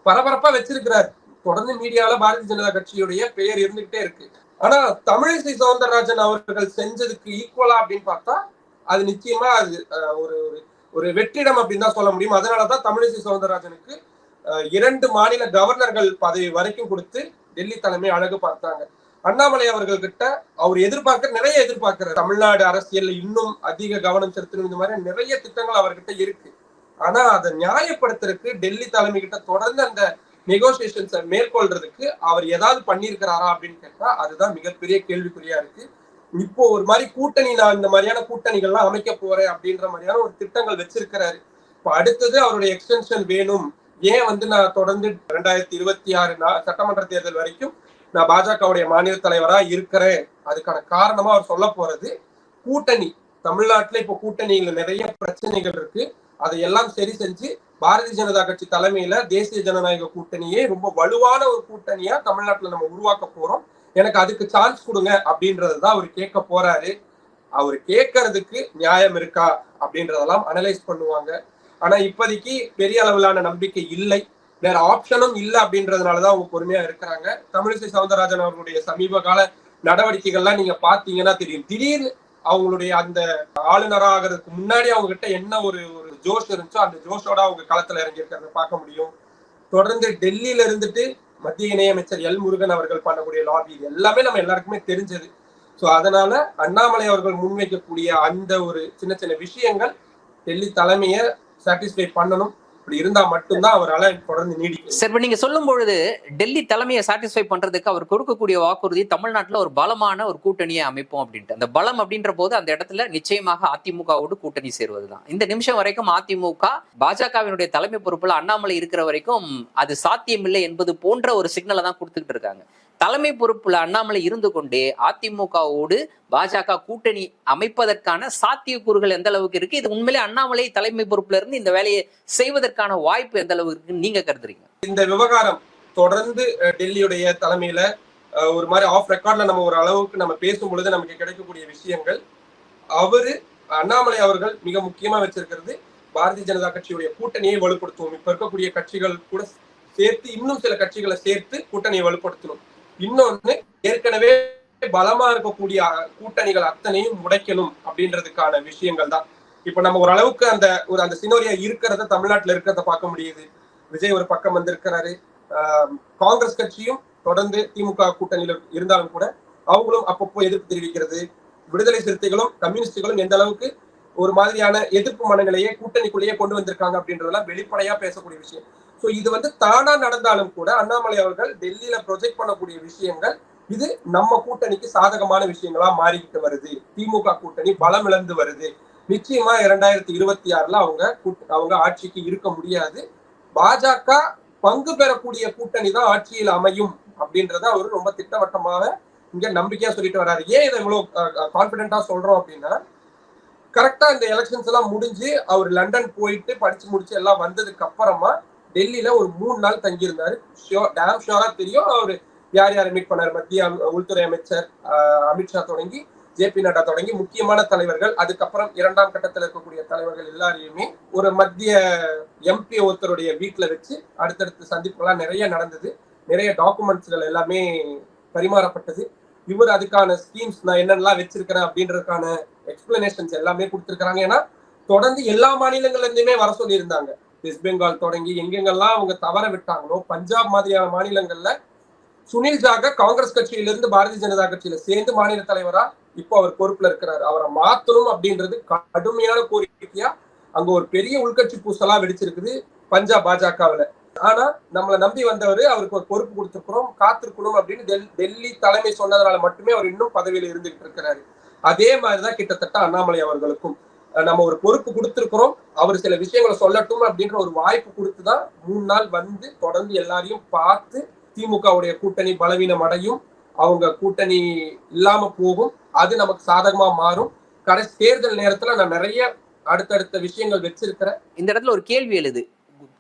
S1: பரபரப்பா வச்சிருக்கிறார். தொடர்ந்து மீடியால பாரதிய ஜனதா கட்சியுடைய பெயர் இருந்துகிட்டே இருக்கு. ஆனா தமிழிசை சவுந்தரராஜன் அவர்கள் செஞ்சதுக்கு ஈக்குவலா அப்படின்னு பார்த்தா அது நிச்சயமா அது ஒரு ஒரு- ஒரு வெற்றிடம் அப்படின்னு தான் சொல்ல முடியும். அதனாலதான் தமிழிசை சவுந்தரராஜனுக்கு இரண்டு மாநில கவர்னர்கள் பதவி வரைக்கும் கொடுத்து டெல்லி தலைமை அழகு பார்த்தாங்க. அண்ணாமலை அவர்கள் கிட்ட அவர் எதிர்பார்க்க நிறைய எதிர்பார்க்கிறார். தமிழ்நாடு அரசியல்ல இன்னும் அதிக கவனம் செலுத்தணும். இந்த மாதிரி நிறைய திட்டங்கள் அவர்கிட்ட இருக்கு. ஆனா அதை நியாயப்படுத்துறதுக்கு டெல்லி தலைமை கிட்ட தொடர்ந்து அந்த நெகோசியேஷன்ஸை மேற்கொள்றதுக்கு அவர் ஏதாவது பண்ணியிருக்கிறாரா அப்படின்னு கேட்டா அதுதான் மிகப்பெரிய கேள்விக்குறியா இருக்கு. இப்போ ஒரு மாதிரி கூட்டணி நான் இந்த மாதிரியான கூட்டணிகள்லாம் அமைக்க போறேன் அப்படின்ற மாதிரியான ஒரு திட்டங்கள் வச்சிருக்கிறாரு. இப்போ அடுத்தது அவருடைய எக்ஸ்டென்ஷன் வேணும். ஏன் வந்து நான் தொடர்ந்து ரெண்டாயிரத்தி இருபத்தி ஆறு சட்டமன்ற தேர்தல் வரைக்கும் நான் பாஜகவுடைய மாநில தலைவரா இருக்கிறேன். அதுக்கான காரணமா அவர் சொல்ல போறது கூட்டணி. தமிழ்நாட்டுல இப்போ கூட்டணியில நிறைய பிரச்சனைகள் இருக்கு. அதையெல்லாம் சரி செஞ்சு பாரதிய ஜனதா கட்சி தலைமையில தேசிய ஜனநாயக கூட்டணியே ரொம்ப வலுவான ஒரு கூட்டணியா தமிழ்நாட்டுல நம்ம உருவாக்க போறோம். எனக்கு அதுக்கு சான்ஸ் கொடுங்க அப்படின்றதுதான் அவர் கேட்க போறாரு. அவர் கேட்கறதுக்கு நியாயம் இருக்கா அப்படின்றதெல்லாம் அனலைஸ் பண்ணுவாங்க. ஆனா இப்போதைக்கு பெரிய அளவிலான நம்பிக்கை இல்லை. வேற ஆப்ஷனும் இல்லை அப்படின்றதுனாலதான் அவங்க பொறுமையா இருக்கிறாங்க. தமிழிசை சவுந்தரராஜன் அவர்களுடைய சமீப கால நடவடிக்கைகள்லாம் நீங்க பாத்தீங்கன்னா தெரியும். திடீர்னு அவங்களுடைய அந்த ஆளுநராகிறதுக்கு முன்னாடி அவங்க கிட்ட என்ன ஒரு ஒரு ஜோஷ் இருந்துச்சோ அந்த ஜோஷோட அவங்க களத்துல இறங்கியிருக்கிறத பார்க்க முடியும். தொடர்ந்து டெல்லியில இருந்துட்டு மத்திய இணையமைச்சர் எல் முருகன் அவர்கள் பண்ணக்கூடிய லாபி இது எல்லாமே நம்ம எல்லாருக்குமே தெரிஞ்சது. ஸோ அதனால அண்ணாமலை அவர்கள் முன்வைக்கக்கூடிய அந்த ஒரு சின்ன சின்ன விஷயங்கள் டெல்லி தலைமையை சாட்டிஸ்ஃபை பண்ணணும். அப்படி இருந்தா மட்டும்தான் அவரால் தொடர்ந்து நீடிக்கும்
S3: சார் இப்ப நீங்க சொல்லும் பொழுது டெல்லி தலைமையை சாட்டிஸ்ஃபை பண்றதுக்கு அவர் கொடுக்கக்கூடிய வாக்குறுதி தமிழ்நாட்டுல ஒரு பலமான ஒரு கூட்டணியை அமைப்போம் அப்படின்ட்டு. அந்த பலம் அப்படின்ற போது அந்த இடத்துல நிச்சயமாக அதிமுகவோடு கூட்டணி சேருவதுதான். இந்த நிமிஷம் வரைக்கும் அதிமுக பாஜகவினுடைய தலைமை பொறுப்புல அண்ணாமலை இருக்கிற வரைக்கும் அது சாத்தியமில்லை என்பது போன்ற ஒரு சிக்னலை தான் கொடுத்துக்கிட்டு இருக்காங்க. தலைமை பொறுப்புல அண்ணாமலை இருந்து கொண்டே அதிமுகவோடு பாஜக கூட்டணி அமைப்பதற்கான சாத்தியக்கூறுகள் எந்த அளவுக்கு இருக்கு? இது உண்மையிலே அண்ணாமலை தலைமை பொறுப்புல இருந்து இந்த வேலையை செய்வதற்கான வாய்ப்பு எந்த அளவுக்கு இருக்குன்னு நீங்க கருதுறீங்க?
S1: இந்த விவகாரம் தொடர்ந்து டெல்லியுடைய தலைமையில ஒரு மாதிரி ஆஃப் ரெக்கார்ட்ல நம்ம ஒரு அளவுக்கு நம்ம பேசும் பொழுது நமக்கு கிடைக்கக்கூடிய விஷயங்கள். அவரு அண்ணாமலை அவர்கள் மிக முக்கியமா வச்சிருக்கிறது பாரதிய ஜனதா கட்சியுடைய கூட்டணியை வலுப்படுத்துவோம். இப்ப இருக்கக்கூடிய கட்சிகள் கூட சேர்த்து இன்னும் சில கட்சிகளை சேர்த்து கூட்டணியை வலுப்படுத்தணும். இன்னொன்னு ஏற்கனவே பலமா இருக்கக்கூடிய கூட்டணிகள் அத்தனையும் உடைக்கணும் அப்படின்றதுக்கான விஷயங்கள் தான். இப்ப நம்ம ஒரு அளவுக்கு அந்த ஒரு அந்த சினோரியா இருக்கிறத தமிழ்நாட்டுல இருக்கிறத பார்க்க முடியுது. விஜய் ஒரு பக்கம் வந்திருக்கிறாரு. ஆஹ் காங்கிரஸ் கட்சியும் தொடர்ந்து திமுக கூட்டணியில இருந்தாலும் கூட அவங்களும் அப்பப்போ எதிர்ப்பு தெரிவிக்கிறது. விடுதலை சிறுத்தைகளும் கம்யூனிஸ்டுகளும் எந்த அளவுக்கு ஒரு மாதிரியான எதிர்ப்பு மனநிலையை கூட்டணிக்குள்ளேயே கொண்டு வந்திருக்காங்க அப்படின்றதெல்லாம் வெளிப்படையா பேசக்கூடிய விஷயம். ஸோ இது வந்து தானா நடந்தாலும் கூட அண்ணாமலை அவர்கள் டெல்லியில ப்ரொஜெக்ட் பண்ணக்கூடிய விஷயங்கள் இது நம்ம கூட்டணிக்கு சாதகமான விஷயங்களா மாறிக்கிட்டு வருது. திமுக கூட்டணி பலம் இழந்து வருது. நிச்சயமா இரண்டாயிரத்தி இருபத்தி ஆறுல அவங்க அவங்க ஆட்சிக்கு இருக்க முடியாது. பாஜக பங்கு பெறக்கூடிய கூட்டணி தான் ஆட்சியில் அமையும் அப்படின்றத அவர் ரொம்ப திட்டவட்டமாக இங்க நம்பிக்கையா சொல்லிட்டு வர்றாரு ஏன் இதை இவ்வளவு கான்பிடென்டா சொல்றோம் அப்படின்னா கரெக்டா இந்த எலெக்ஷன்ஸ் எல்லாம் முடிஞ்சு அவர் லண்டன் போயிட்டு படிச்சு முடிச்சு எல்லாம் வந்ததுக்கு அப்புறமா டெல்லியில ஒரு மூணு நாள் தங்கியிருந்தாரு. டேம் ஷோரா தெரியும். அவர் யார் யாரை மீட் பண்ணார்? மத்திய உள்துறை அமைச்சர் அமித்ஷா தொடங்கி ஜே பி நட்டா தொடங்கி முக்கியமான தலைவர்கள் அதுக்கப்புறம் இரண்டாம் கட்டத்தில் இருக்கக்கூடிய தலைவர்கள் எல்லாரையுமே ஒரு மத்திய எம்பி ஒருத்தருடைய வீட்டில் வச்சு அடுத்தடுத்து சந்திப்புகள்லாம் நிறைய நடந்தது. நிறைய டாக்குமெண்ட்ஸ்கள் எல்லாமே பரிமாறப்பட்டது. இவர் அதுக்கான ஸ்கீம்ஸ் நான் என்னென்னலாம் வச்சிருக்கிறேன் அப்படின்றதுக்கான எக்ஸ்பிளனேஷன்ஸ் எல்லாமே கொடுத்துருக்காங்க ஏன்னா தொடர்ந்து எல்லா மாநிலங்கள்ல இருந்துமே வர சொல்லியிருந்தாங்க. வெஸ்ட் பெங்கால் தொடங்கி எங்கெங்கெல்லாம் அவங்க தவற விட்டாங்களோ பஞ்சாப் மாதிரியான மாநிலங்கள்ல சுனில் ஜாக காங்கிரஸ் கட்சியிலிருந்து பாரதிய ஜனதா கட்சியில சேர்ந்து மாநில தலைவரா இப்போ அவர் பொறுப்புல இருக்கிறாரு. அவரை மாத்தணும் அப்படின்றது கடுமையான கோரிக்கையா அங்க ஒரு பெரிய உள்கட்சி பூசலா வெடிச்சிருக்குது பஞ்சாப் பாஜகவுல. ஆனா நம்மளை நம்பி வந்தவர் அவருக்கு ஒரு பொறுப்பு கொடுத்துருக்கிறோம் காத்திருக்கணும் அப்படின்னு டெல்- டெல்லி தலைமை சொன்னதுனால மட்டுமே அவர் இன்னும் பதவியில இருந்துகிட்டு இருக்கிறாரு. அதே மாதிரிதான் கிட்டத்தட்ட அண்ணாமலை அவர்களுக்கும். நம்ம ஒரு பொறுப்பு கொடுத்துருக்குறோம். அவர் சில விஷயங்களை சொல்லட்டும் அப்படின்ற ஒரு வாய்ப்பு கொடுத்துதான் மூணு நாள் வந்து தொடர்ந்து எல்லாரையும் பார்த்து திமுகவுடைய கூட்டணி பலவீனம் அடையும். அவங்க கூட்டணி இல்லாம போகும். அது நமக்கு சாதகமா மாறும். கடைசி தேர்தல் நேரத்துல நான் நிறைய அடுத்தடுத்த விஷயங்கள் வச்சிருக்கிறேன்.
S3: இந்த இடத்துல ஒரு கேள்வி எழுது.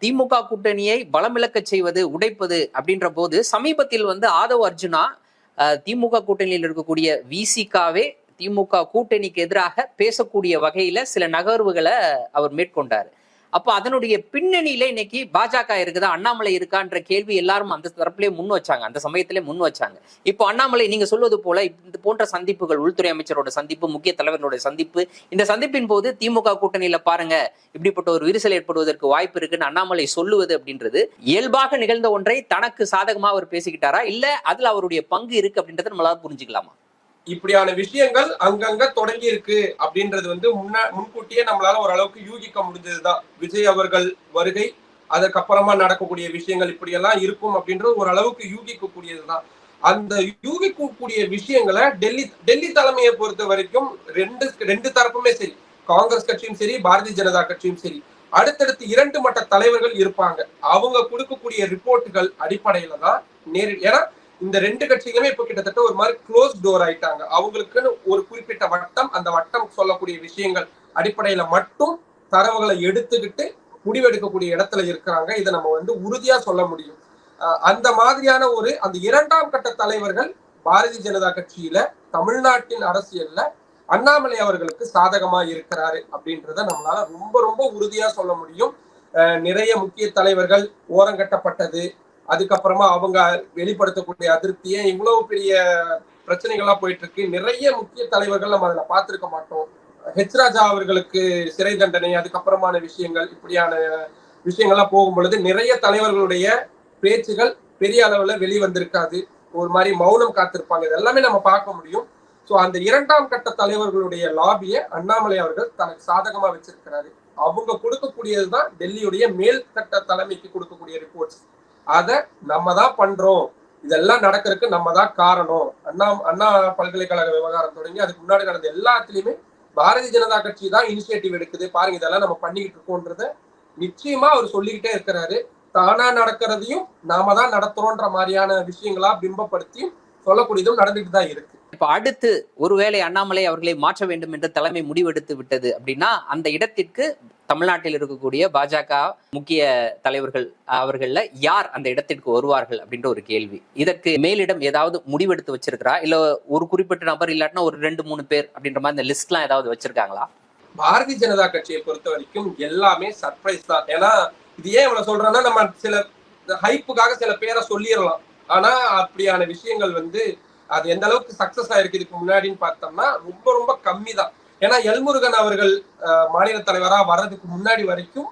S3: திமுக கூட்டணியை பலமிழக்க செய்வது உடைப்பது அப்படின்ற போது சமீபத்தில் வந்து ஆதவ் அர்ஜுனா திமுக கூட்டணியில் இருக்கக்கூடிய விசிகாவே திமுக கூட்டணிக்கு எதிராக பேசக்கூடிய வகையில சில நகர்வுகளை அவர் மேற்கொண்டார். அப்ப அதனுடைய பின்னணியில இன்னைக்கு பாஜக இருக்குதா அண்ணாமலை இருக்கான்ற கேள்வி எல்லாரும் அந்த தரப்புலேயே முன் வச்சாங்க அந்த சமயத்திலே முன் வச்சாங்க. இப்போ அண்ணாமலை நீங்க சொல்வது போல இது போன்ற சந்திப்புகள் உள்துறை அமைச்சரோட சந்திப்பு முக்கிய தலைவர்களுடைய சந்திப்பு இந்த சந்திப்பின் போது திமுக கூட்டணியில பாருங்க இப்படிப்பட்ட ஒரு விரிசல் ஏற்படுவதற்கு வாய்ப்பு இருக்குன்னு அண்ணாமலை சொல்லுவது அப்படின்றது இயல்பாக நிகழ்ந்த ஒன்றை தனக்கு சாதகமா அவர் பேசிக்கிட்டாரா இல்ல அதுல அவருடைய பங்கு இருக்கு அப்படின்றத நம்மளால புரிஞ்சுக்கலாமா?
S1: இப்படியான விஷயங்கள் அங்கங்க தொடங்கி இருக்கு அப்படின்றது வந்து முன்ன முன்கூட்டியே நம்மளால ஓரளவுக்கு யூகிக்க முடிஞ்சதுதான். விஜய் அவர்கள் வருகை அதுக்கப்புறமா நடக்கக்கூடிய விஷயங்கள் இப்படியெல்லாம் இருக்கும் அப்படின்றது ஓரளவுக்கு யூகிக்க கூடியதுதான் அந்த யூகிக்கக்கூடிய விஷயங்களை டெல்லி டெல்லி தலைமையை பொறுத்த வரைக்கும் ரெண்டு ரெண்டு தரப்புமே சரி. காங்கிரஸ் கட்சியும் சரி பாரதிய ஜனதா கட்சியும் சரி. அடுத்தடுத்து இரண்டு மட்ட தலைவர்கள் இருப்பாங்க. அவங்க கொடுக்கக்கூடிய ரிப்போர்ட்டுகள் அடிப்படையில தான் நேரடி ஏன்னா இந்த ரெண்டு கட்சிகளுமே இப்ப கிட்டத்தட்ட ஒரு மாதிரி க்ளோஸ் டோர் ஆயிட்டாங்க. அவங்களுக்குன்னு ஒரு குறிப்பிட்ட வட்டம் அந்த வட்டம் சொல்லக்கூடிய விஷயங்கள் அடிப்படையில மட்டும் தரவுகளை எடுத்துக்கிட்டு முடிவெடுக்கக்கூடிய இடத்துல இருக்கிறாங்க. இதை நம்ம வந்து உறுதியா சொல்ல முடியும். அந்த மாதிரியான ஒரு அந்த இரண்டாம் கட்ட தலைவர்கள் பாரதிய ஜனதா கட்சியில தமிழ்நாட்டின் அரசியல்ல அண்ணாமலை அவர்களுக்கு சாதகமா இருக்கிறாரு அப்படின்றத நம்மளால ரொம்ப ரொம்ப உறுதியா சொல்ல முடியும். அஹ் நிறைய முக்கிய தலைவர்கள் ஓரங்கட்டப்பட்டது அதுக்கப்புறமா அவங்க வெளிப்படுத்தக்கூடிய அதிருப்தியை இவ்வளவு பெரிய பிரச்சனைகள்லாம் போயிட்டு இருக்கு நிறைய முக்கிய தலைவர்கள் நம்ம அதுல பார்த்திருக்க மாட்டோம். ஹெச் ராஜா அவர்களுக்கு சிறை தண்டனை அதுக்கப்புறமான விஷயங்கள் இப்படியான விஷயங்கள்லாம் போகும் பொழுது நிறைய தலைவர்களுடைய பேச்சுகள் பெரிய அளவுல வெளிவந்திருக்காது. ஒரு மாதிரி மௌனம் காத்திருப்பாங்க. இது எல்லாமே நம்ம பார்க்க முடியும். ஸோ அந்த இரண்டாம் கட்ட தலைவர்களுடைய லாபியை அண்ணாமலை அவர்கள் தனக்கு சாதகமா வச்சிருக்கிறாரு. அவங்க கொடுக்கக்கூடியதுதான் டெல்லியுடைய மேல் கட்ட தலைமைக்கு கொடுக்கக்கூடிய ரிப்போர்ட்ஸ் அதை நம்ம தான் பண்றோம். இதெல்லாம் நடக்கிறதுக்கு நம்ம தான் காரணம். அண்ணா அண்ணா பல்கலைக்கழக விவகாரம் தொடங்கி அதுக்கு முன்னாடி நடந்த எல்லாத்துலயுமே பாரதிய ஜனதா கட்சி தான் இனிஷியேட்டிவ் எடுக்குது. பாருங்க இதெல்லாம் நம்ம பண்ணிக்கிட்டு இருக்கோன்றத நிச்சயமா அவர் சொல்லிக்கிட்டே இருக்கிறாரு. தானா நடக்கிறதையும் நாம தான் நடத்துறோன்ற மாதிரியான விஷயங்களா பிம்பப்படுத்தியும் சொல்லக்கூடியதும் நடந்துட்டு தான் இருக்கு.
S3: இப்ப அடுத்து ஒருவேளை அண்ணாமலை அவர்களை மாற்ற வேண்டும் என்று தலைமை முடிவெடுத்து விட்டது அப்படின்னா அந்த இடத்திற்கு தமிழ்நாட்டில் இருக்கக்கூடிய பாஜக முக்கிய தலைவர்கள் அவர்கள்ல யார் அந்த இடத்திற்கு வருவார்கள் அப்படின்ற ஒரு கேள்வி. இதற்கு மேலிடம் ஏதாவது முடிவெடுத்து வச்சிருக்கிறா? இல்ல ஒரு குறிப்பிட்ட நபர் இல்லாட்டினா ஒரு ரெண்டு மூணு பேர் அப்படின்ற மாதிரி இந்த லிஸ்ட்லாம் ஏதாவது வச்சிருக்காங்களா?
S1: பாரதிய ஜனதா கட்சியை பொறுத்த வரைக்கும் எல்லாமே சர்ப்ரைஸ் தான். ஏன்னா இது ஏன் இவ்வளவு சொல்றேன்னா நம்ம சில ஹைப்புக்காக சில பேரை சொல்லிடலாம். ஆனா அப்படியான விஷயங்கள் வந்து அது எந்த அளவுக்கு சக்சஸ் ஆயிருக்கு இதுக்கு முன்னாடின்னு பார்த்தோம்னா ரொம்ப ரொம்ப கம்மி தான் ஏன்னா எல்முருகன் அவர்கள் மாநில தலைவரா வர்றதுக்கு முன்னாடி வரைக்கும்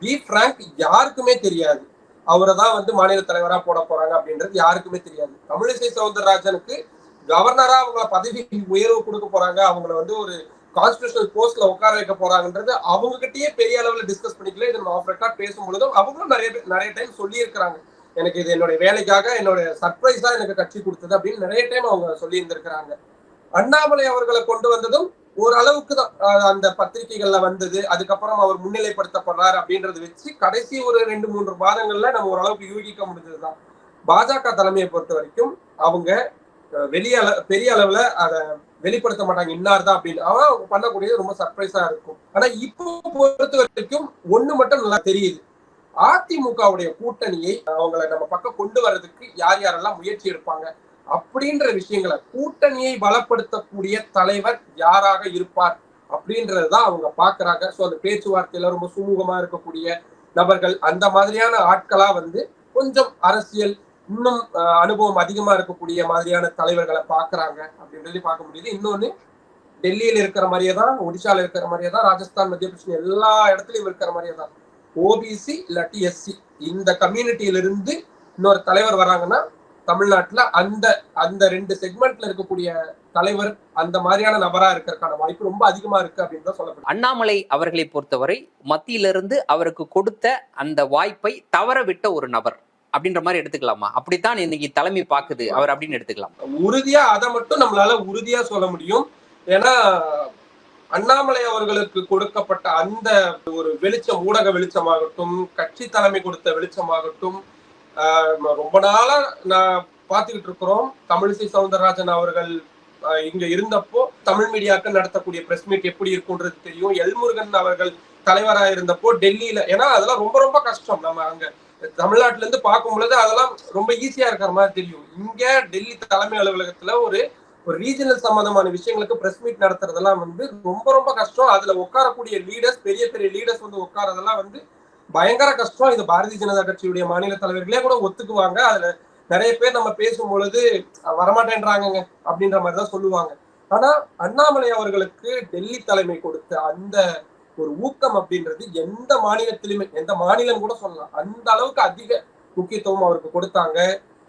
S1: பி. பிராங்க் யாருக்குமே தெரியாது. அவரை தான் வந்து மாநில தலைவரா போட போறாங்க அப்படின்றது யாருக்குமே தெரியாது. தமிழிசை சவுந்தரராஜனுக்கு கவர்னரா அவங்கள பதவி உயர்வு கொடுக்க போறாங்க. அவங்கள வந்து ஒரு கான்ஸ்டியூஷனல் போஸ்ட்ல உட்கார வைக்க போறாங்கன்றது அவங்க கிட்டயே பெரிய அளவுல டிஸ்கஸ் பண்ணிக்கல. இது நம்ம ஆஃப் ரெக்கார்ட் பேசும்பொழுதும் அவங்களும் நிறைய நிறைய டைம் சொல்லி இருக்கிறாங்க எனக்கு இது என்னுடைய வேலைக்காக என்னுடைய சர்ப்ரைஸா எனக்கு கட்சி கொடுத்தது அப்படின்னு நிறைய டைம் அவங்க சொல்லி இருந்திருக்கிறாங்க அண்ணாமலை அவர்களை கொண்டு வந்ததும் ஓரளவுக்கு தான் அந்த பத்திரிகைகள்ல வந்தது. அதுக்கப்புறம் அவர் முன்னிலைப்படுத்தப்படுறார் அப்படின்றத வச்சு கடைசி ஒரு ரெண்டு மூன்று மாதங்கள்ல நம்ம ஓரளவுக்கு யூகிக்க முடிஞ்சதுதான். பாஜக தலைமையை பொறுத்த வரைக்கும் அவங்க வெளிய பெரிய அளவுல அதை வெளிப்படுத்த மாட்டாங்க இன்னார் தான் அப்படின்னு. அவன் அவங்க பண்ணக்கூடியது ரொம்ப சர்ப்ரைஸா இருக்கும். ஆனா இப்போ பொறுத்த வரைக்கும் ஒண்ணு மட்டும் நல்லா தெரியுது. அதிமுகவுடைய கூட்டணியை அவங்கள நம்ம பக்கம் கொண்டு வர்றதுக்கு யார் யாரெல்லாம் முயற்சி எடுப்பாங்க அப்படின்ற விஷயங்களை கூட்டணியை பலப்படுத்தக்கூடிய தலைவர் யாராக இருப்பார் அப்படின்றதுதான் அவங்க பாக்குறாங்க சோ அந்த பேச்சுவார்த்தையில ரொம்ப சுமூகமா இருக்கக்கூடிய நபர்கள் அந்த மாதிரியான ஆட்களா வந்து கொஞ்சம் அரசியல் இன்னும் அஹ், அனுபவம் அதிகமா இருக்கக்கூடிய மாதிரியான தலைவர்களை பாக்குறாங்க அப்படின்றது பார்க்க முடியுது. இன்னொன்னு டெல்லியில இருக்கிற மாதிரியே தான் ஒடிசால இருக்கிற மாதிரியே தான் ராஜஸ்தான் மத்திய பிரதேசம் எல்லா இடத்துலயும் இருக்கிற மாதிரியே தான். ஓபிசி இல்லாட்டி எஸ்சி இந்த கம்யூனிட்டியில இருந்து இன்னொரு தலைவர் வராங்கன்னா தமிழ்நாட்டுல அந்த அந்த ரெண்டு செக்மெண்ட்ல இருக்கக்கூடிய தலைவர் அந்த மாதிரியான நபரா இருக்கிறதுக்கான வாய்ப்பு ரொம்ப அதிகமா இருக்கு அப்படின்னு தான் சொல்லப்படுது.
S3: அண்ணாமலை அவர்களை பொறுத்தவரை மத்தியிலிருந்து அவருக்கு கொடுத்த அந்த வாய்ப்பை தவற விட்ட ஒரு நபர் அப்படின்ற மாதிரி எடுத்துக்கலாமா? அப்படித்தான் இன்னைக்கு தலைமை பாக்குது அவர் அப்படின்னு எடுத்துக்கலாம்.
S1: உறுதியா அதை மட்டும் நம்மளால உறுதியா சொல்ல முடியும். ஏன்னா அண்ணாமலை அவர்களுக்கு கொடுக்கப்பட்ட அந்த ஒரு வெளிச்சம் ஊடக வெளிச்சமாகட்டும் கட்சி தலைமை கொடுத்த வெளிச்சமாகட்டும் ரொம்ப நாளா நான் பார்த்துக்கிட்டு இருக்கிறோம். தமிழிசை சவுந்தரராஜன் அவர்கள் இங்க இருந்தப்போ தமிழ் மீடியாக்கள் நடத்தக்கூடிய பிரஸ் மீட் எப்படி இருக்குன்றது தெரியும். எல்முருகன் அவர்கள் தலைவராக இருந்தப்போ டெல்லியில ஏன்னா அதெல்லாம் ரொம்ப ரொம்ப கஷ்டம். நம்ம அங்க தமிழ்நாட்டுல இருந்து பார்க்கும் பொழுது அதெல்லாம் ரொம்ப ஈஸியா இருக்கிற மாதிரி தெரியும். இங்க டெல்லி தலைமை அலுவலகத்துல ஒரு ஒரு ரீஜனல் சம்பந்தமான விஷயங்களுக்கு பிரஸ் மீட் நடத்துறதெல்லாம் வந்து ரொம்ப ரொம்ப கஷ்டம். அதுல உட்காரக்கூடிய லீடர்ஸ் பெரிய பெரிய லீடர்ஸ் வந்து உட்காரதெல்லாம் வந்து பயங்கர கஷ்டம். இது பாரதிய ஜனதா கட்சியுடைய மாநில தலைவர்களே கூட ஒத்துக்குவாங்க. அதுல நிறைய பேர் நம்ம பேசும் பொழுது வரமாட்டேன்றாங்க அப்படின்ற மாதிரி தான் சொல்லுவாங்க. ஆனா அண்ணாமலை அவர்களுக்கு டெல்லி தலைமை கொடுத்த அந்த ஒரு ஊக்கம் அப்படின்றது எந்த மாநிலத்திலுமே எந்த மாநிலம் கூட சொல்லலாம். அந்த அளவுக்கு அதிக முக்கியத்துவம் அவருக்கு கொடுத்தாங்க.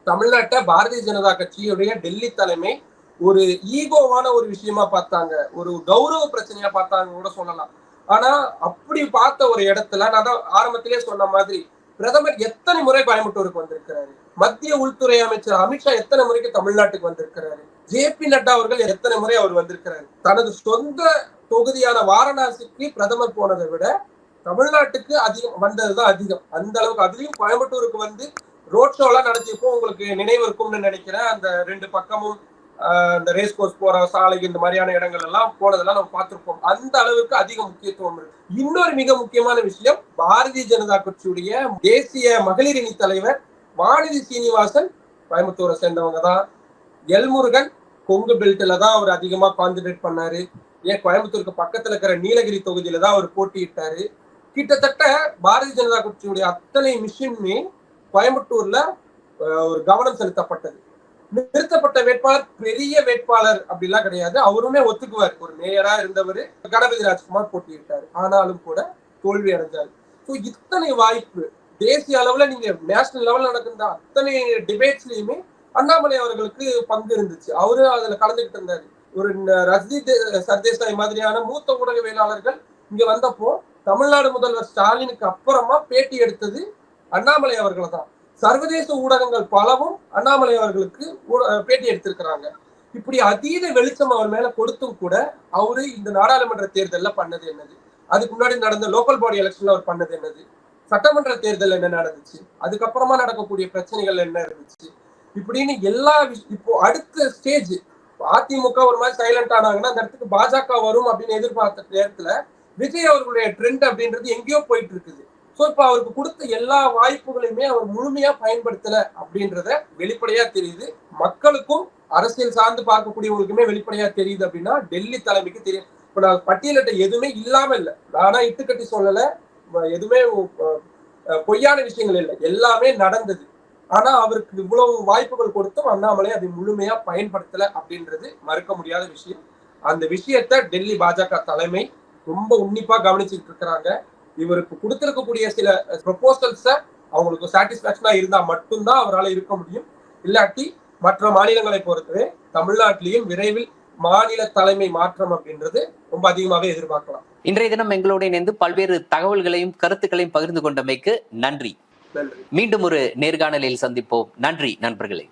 S1: தமிழ்நாட்டை பாரதிய ஜனதா கட்சியுடைய டெல்லி தலைமை ஒரு ஈகோவான ஒரு விஷயமா பார்த்தாங்க. ஒரு கௌரவ பிரச்சனையா பார்த்தாங்க கூட சொல்லலாம். ஆனா அப்படி பார்த்த ஒரு இடத்துல நான் தான் ஆரம்பத்திலே சொன்ன மாதிரி பிரதமர் எத்தனை முறை கோயம்புத்தூருக்கு வந்திருக்கிறாரு? மத்திய உள்துறை அமைச்சர் அமித்ஷா எத்தனை முறைக்கு தமிழ்நாட்டுக்கு வந்திருக்கிறாரு? ஜே பி நட்டா அவர்கள் எத்தனை முறை அவர் வந்திருக்கிறாரு? தனது சொந்த தொகுதியான வாரணாசிக்கு பிரதமர் போனதை விட தமிழ்நாட்டுக்கு அதிகம் வந்ததுதான் அதிகம். அந்த அளவுக்கு அதுலயும் கோயம்புத்தூருக்கு வந்து ரோட் ஷோ எல்லாம் நடத்தியப்போ உங்களுக்கு நினைவு இருக்கும்னு நினைக்கிறேன். அந்த ரெண்டு பக்கமும் இந்த ரேஸ் கோர்ஸ் போற சாலை இந்த மாதிரியான இடங்கள் எல்லாம் போனதெல்லாம் நம்ம பார்த்திருப்போம். அந்த அளவுக்கு அதிக முக்கியத்துவம் இருக்கு. இன்னொரு மிக முக்கியமான விஷயம் பாரதிய ஜனதா கட்சியுடைய தேசிய மகளிர் அணி தலைவர் வானதி சீனிவாசன் கோயம்புத்தூரை சேர்ந்தவங்க தான். எல்முருகன் கொங்கு பெல்ட்ல தான் அவர் அதிகமா கான்சென்ட்ரேட் பண்ணாரு. ஏன் கோயம்புத்தூருக்கு பக்கத்துல இருக்கிற நீலகிரி தொகுதியில தான் அவர் போட்டியிட்டாரு. கிட்டத்தட்ட பாரதிய ஜனதா கட்சியுடைய அத்தனை மிஷினுமே கோயம்புத்தூர்ல ஒரு கவனம் செலுத்தப்பட்டது. நிறுத்தப்பட்ட வேட்பாளர் பெரிய வேட்பாளர் அப்படிலாம் கிடையாது. அவருமே ஒத்துக்குவார். ஒரு மேயரா இருந்தவர் கணபதி ராஜ்குமார் போட்டியிட்டார். ஆனாலும் கூட தோல்வி அடைஞ்சார். ஸோ இத்தனை வாய்ப்பு தேசிய அளவுல நீங்க நேஷனல் லெவல்ல நடக்கிற அத்தனை டிபேட்ஸ்லயுமே அண்ணாமலை அவர்களுக்கு பங்கு இருந்துச்சு. அவரு அதுல கலந்துகிட்டு இருந்தாரு. ஒரு ரஜினி தே- சர்தேசாய் மாதிரியான மூத்த ஊடகவியலாளர்கள் இங்க வந்தப்போ தமிழ்நாடு முதல்வர் ஸ்டாலினுக்கு அப்புறமா பேட்டி எடுத்தது அண்ணாமலை அவர்களை தான் சர்வதேச ஊடகங்கள் பலவும் அண்ணாமலை அவர்களுக்கு பேட்டி எடுத்திருக்கிறாங்க. இப்படி அதீத வெளிச்சம் அவர் மேல கொடுத்தும் கூட அவரு இந்த நாடாளுமன்ற தேர்தல்ல பண்ணது என்னது? அதுக்கு முன்னாடி நடந்த லோக்கல் பாடி எலெக்ஷன்ல அவர் பண்ணது என்னது? சட்டமன்ற தேர்தல் என்ன நடந்துச்சு? அதுக்கப்புறமா நடக்கக்கூடிய பிரச்சனைகள் என்ன இருந்துச்சு? இப்படின்னு எல்லா இப்போ அடுத்த ஸ்டேஜ் அதிமுக ஒரு மாதிரி சைலண்ட் ஆனாங்கன்னா அந்த இடத்துக்கு பாஜக வரும் அப்படின்னு எதிர்பார்த்த நேரத்துல விஜய் அவர்களுடைய ட்ரெண்ட் அப்படின்றது எங்கேயோ போயிட்டு இருக்குது. ஸோ இப்போ அவருக்கு கொடுத்த எல்லா வாய்ப்புகளையுமே அவர் முழுமையா பயன்படுத்தல அப்படின்றத வெளிப்படையா தெரியுது. மக்களுக்கும் அரசியல் சார்ந்து பார்க்கக்கூடியவங்களுக்குமே வெளிப்படையா தெரியுது அப்படின்னா டெல்லி தலைமைக்கு தெரியும் இப்போ நான் பட்டியலிட்ட எதுவுமே இல்லாம இல்லை. நானா இட்டுக்கட்டி சொல்லல. எதுவுமே பொய்யான விஷயங்கள் இல்லை. எல்லாமே நடந்தது. ஆனா அவருக்கு இவ்வளவு வாய்ப்புகள் கொடுத்தும் அண்ணாமலை அதை முழுமையா பயன்படுத்தல அப்படின்றது மறுக்க முடியாத விஷயம். அந்த விஷயத்த டெல்லி பாஜக தலைமை ரொம்ப உன்னிப்பா கவனிச்சுட்டு இருக்கிறாங்க. இவருக்கு கொடுத்திருக்கக்கூடிய சில ப்ரொபோசல்ஸ அவங்களுக்கு சாட்டிஸ்பாக்சனா இருந்தா மட்டும்தான் அவரால் இருக்க முடியும். இல்லாட்டி மற்ற மாநிலங்களை பொறுத்தவரை தமிழ்நாட்டிலையும் விரைவில் மாநில தலைமை மாற்றம் அப்படின்றது ரொம்ப அதிகமாகவே எதிர்பார்க்கலாம்.
S3: இன்றைய தினம் எங்களோடு இணைந்து பல்வேறு தகவல்களையும் கருத்துக்களையும் பகிர்ந்து கொண்டமைக்கு நன்றி.
S1: நன்றி.
S3: மீண்டும் ஒரு நேர்காணலில் சந்திப்போம். நன்றி நண்பர்களே.